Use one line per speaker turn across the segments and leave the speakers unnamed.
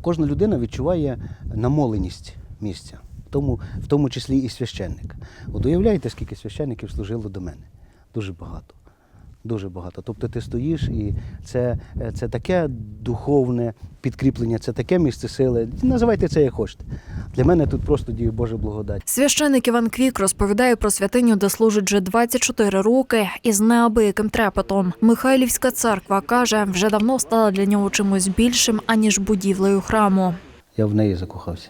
Кожна людина відчуває намоленість місця, тому, в тому числі і священник. От уявляєте, скільки священників служило до мене? Дуже багато. Дуже багато. Тобто ти стоїш, і це, е, це таке духовне підкріплення, це таке місце сили. Називайте це як хочете. Для мене тут просто діє Божа благодать.
Священик Іван Квік розповідає про святиню, де служить вже 24 роки із неабияким трепетом. Михайлівська церква каже, вже давно стала для нього чимось більшим аніж будівлею храму.
Я в неї закохався.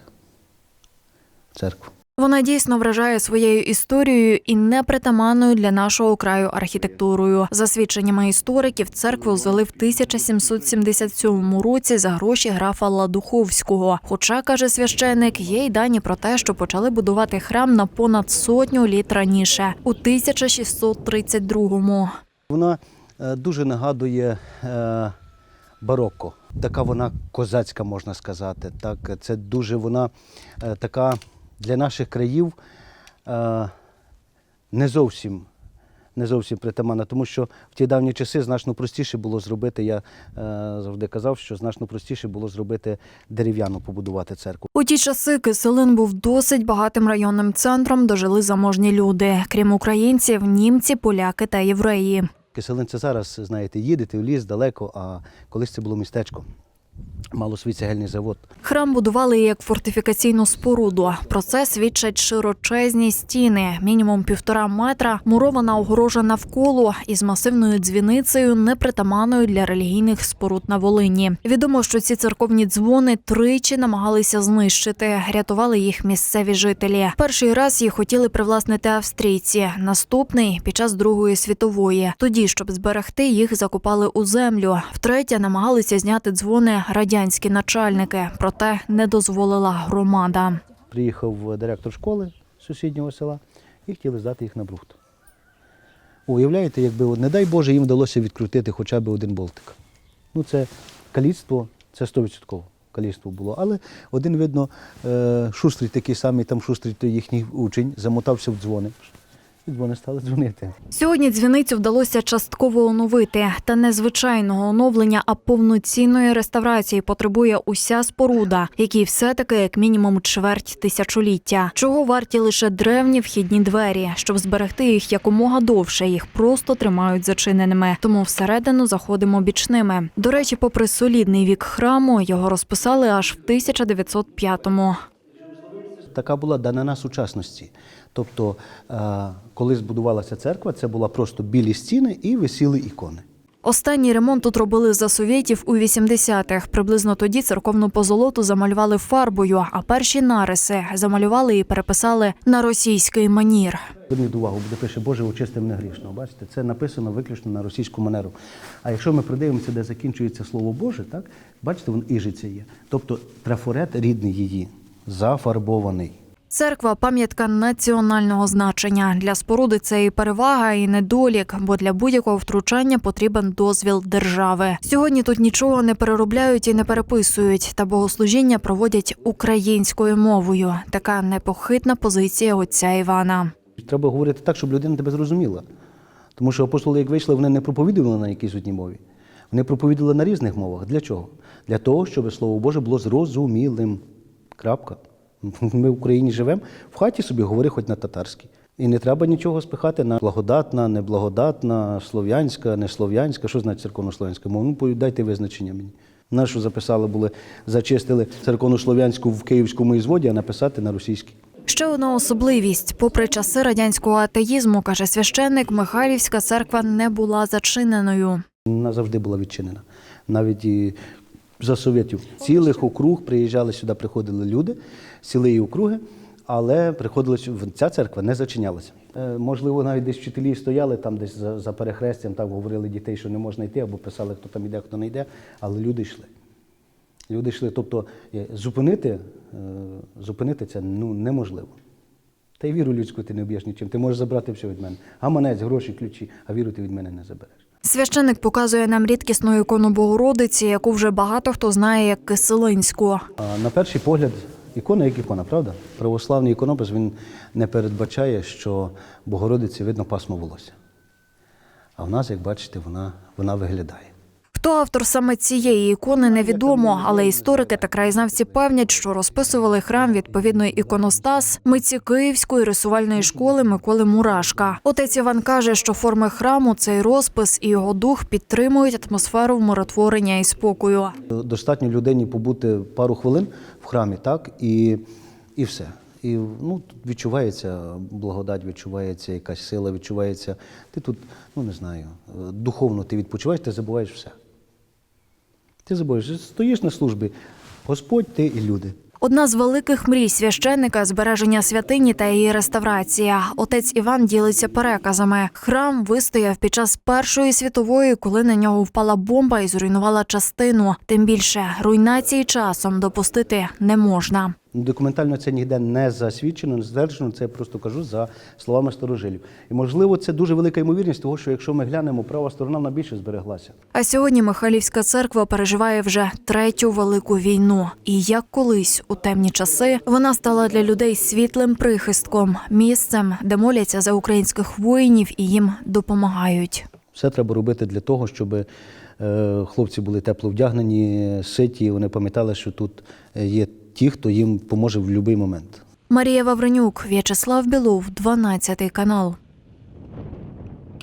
В церкву.
Вона дійсно вражає своєю історією і непритаманною для нашого краю архітектурою. За свідченнями істориків, церкву звели в 1777 році за гроші графа Ладуховського. Хоча каже священик, є й дані про те, що почали будувати храм на понад сотню літ раніше, у 1632-му.
Вона е, дуже нагадує е, барокко. Така вона козацька, можна сказати. Так, це дуже вона е, така для наших країв е, не зовсім. Не зовсім притаманна, тому що в ті давні часи значно простіше було зробити. Я е, завжди казав, що значно простіше було зробити дерев'яну, побудувати церкву.
У ті часи Киселин був досить багатим районним центром, де жили заможні люди. Крім українців, німці, поляки та євреї.
Киселин це зараз, знаєте, їдете в ліс далеко, а колись це було містечко. Мало свій цегельний завод.
Храм будували як фортифікаційну споруду. Про це свідчать широчезні стіни, мінімум півтора метра, мурована огорожа навколо із масивною дзвіницею, непритаманною для релігійних споруд на Волині. Відомо, що ці церковні дзвони тричі намагалися знищити, рятували їх місцеві жителі. Перший раз їх хотіли привласнити австрійці, наступний під час Другої світової. Тоді, щоб зберегти, їх закопали у землю. Втретє намагалися зняти дзвони радянські начальники, проте не дозволила громада.
Приїхав директор школи сусіднього села і хотіли здати їх на брухт. Уявляєте, якби, не дай Боже, їм вдалося відкрутити хоча б один болтик. Ну, це каліцтво, це 100% каліцтво було. Але один, видно, е, шустрий такий самий, там шустрий їхній учень, замотався в дзвони. І дзвони стали дзвонити.
Сьогодні дзвіницю вдалося частково оновити. Та не звичайного оновлення, а повноцінної реставрації потребує уся споруда, якій все-таки як мінімум чверть тисячоліття. Чого варті лише древні вхідні двері, щоб зберегти їх якомога довше, їх просто тримають зачиненими. Тому всередину заходимо бічними. До речі, попри солідний вік храму, його розписали аж в 1905-му.
Така була данина сучасності. Тобто, е, коли збудувалася церква, це була просто білі стіни і висіли ікони.
Останній ремонт тут робили за совєтів у 80-х. Приблизно тоді церковну позолоту замалювали фарбою, а перші нариси замалювали і переписали на російський манір.
Зверніть увагу, буде пише Боже, очисти мене грішного. Бачите, це написано виключно на російську манеру. А якщо ми придивимося, де закінчується слово Боже, так бачите, вон іжиця є. Тобто трафарет рідний її, зафарбований.
Церква пам'ятка національного значення. Для споруди це і перевага, і недолік, бо для будь-якого втручання потрібен дозвіл держави. Сьогодні тут нічого не переробляють і не переписують, та богослужіння проводять українською мовою. Така непохитна позиція отця Івана.
Треба говорити так, щоб людина тебе зрозуміла. Тому що апостоли, як вийшли, вони не проповідували на якійсь одній мові. Вони проповідували на різних мовах. Для чого? Для того, щоб Слово Боже було зрозумілим. Крапка. Ми в Україні живемо, в хаті собі говори хоч на татарській. І не треба нічого спихати на благодатна, неблагодатна, слов'янська, не слов'янська. Що значить церковно-слов'янська мова? Ну, дайте визначення мені. Нашу записали були, зачистили церковно-слов'янську в київському ізводі, а написати на російській.
Ще одна особливість: попри часи радянського атеїзму, каже священник, Михайлівська церква не була зачиненою.
Вона завжди була відчинена. Навіть і за совєтів. Цілих округ приїжджали сюди, приходили люди, цілі округи, але приходили сю- ця церква не зачинялася. Е, Можливо, навіть десь вчителі стояли там, десь за, за перехрестям, там говорили дітей, що не можна йти, або писали, хто там йде, хто не йде, але люди йшли. Люди йшли. Тобто е, зупинити, е, зупинити це ну, неможливо. Та й віру людську ти не об'єш нічим. Ти можеш забрати все від мене. Гаманець, гроші, ключі, а віру ти від мене не забереш.
Священник показує нам рідкісну ікону Богородиці, яку вже багато хто знає як Киселинську.
На перший погляд, ікона як ікона, правда? Православний іконопис він не передбачає, що Богородиці видно пасмо волосся. А в нас, як бачите, вона, вона виглядає.
Хто автор саме цієї ікони, невідомо, але історики та краєзнавці певнять, що розписували храм відповідної іконостас митці Київської рисувальної школи Миколи Мурашка. Отець Іван каже, що форми храму, цей розпис і його дух підтримують атмосферу вмиротворення і спокою.
Достатньо людині побути пару хвилин в храмі, так, і, і все. І ну, відчувається благодать, відчувається якась сила, відчувається. Ти тут, ну не знаю, духовно ти відпочиваєш, ти забуваєш все. Ти забуваєш, стоїш на службі, Господь, ти і люди.
Одна з великих мрій священника збереження святині та її реставрація. Отець Іван ділиться переказами. Храм вистояв під час Першої світової, коли на нього впала бомба і зруйнувала частину. Тим більше руйнації часом допустити не можна.
Документально це ніде не засвідчено, не стверджено, це я просто кажу за словами старожилів. І можливо, це дуже велика ймовірність, того, що якщо ми глянемо, права сторона вона більше збереглася.
А сьогодні Михайлівська церква переживає вже третю велику війну. І як колись у темні часи вона стала для людей світлим прихистком, місцем, де моляться за українських воїнів і їм допомагають.
Все треба робити для того, щоб е, хлопці були тепло вдягнені, ситі, вони пам'ятали, що тут е, є ті, хто їм поможе в будь-який момент.
Марія Вавренюк, В'ячеслав Білов, 12 канал.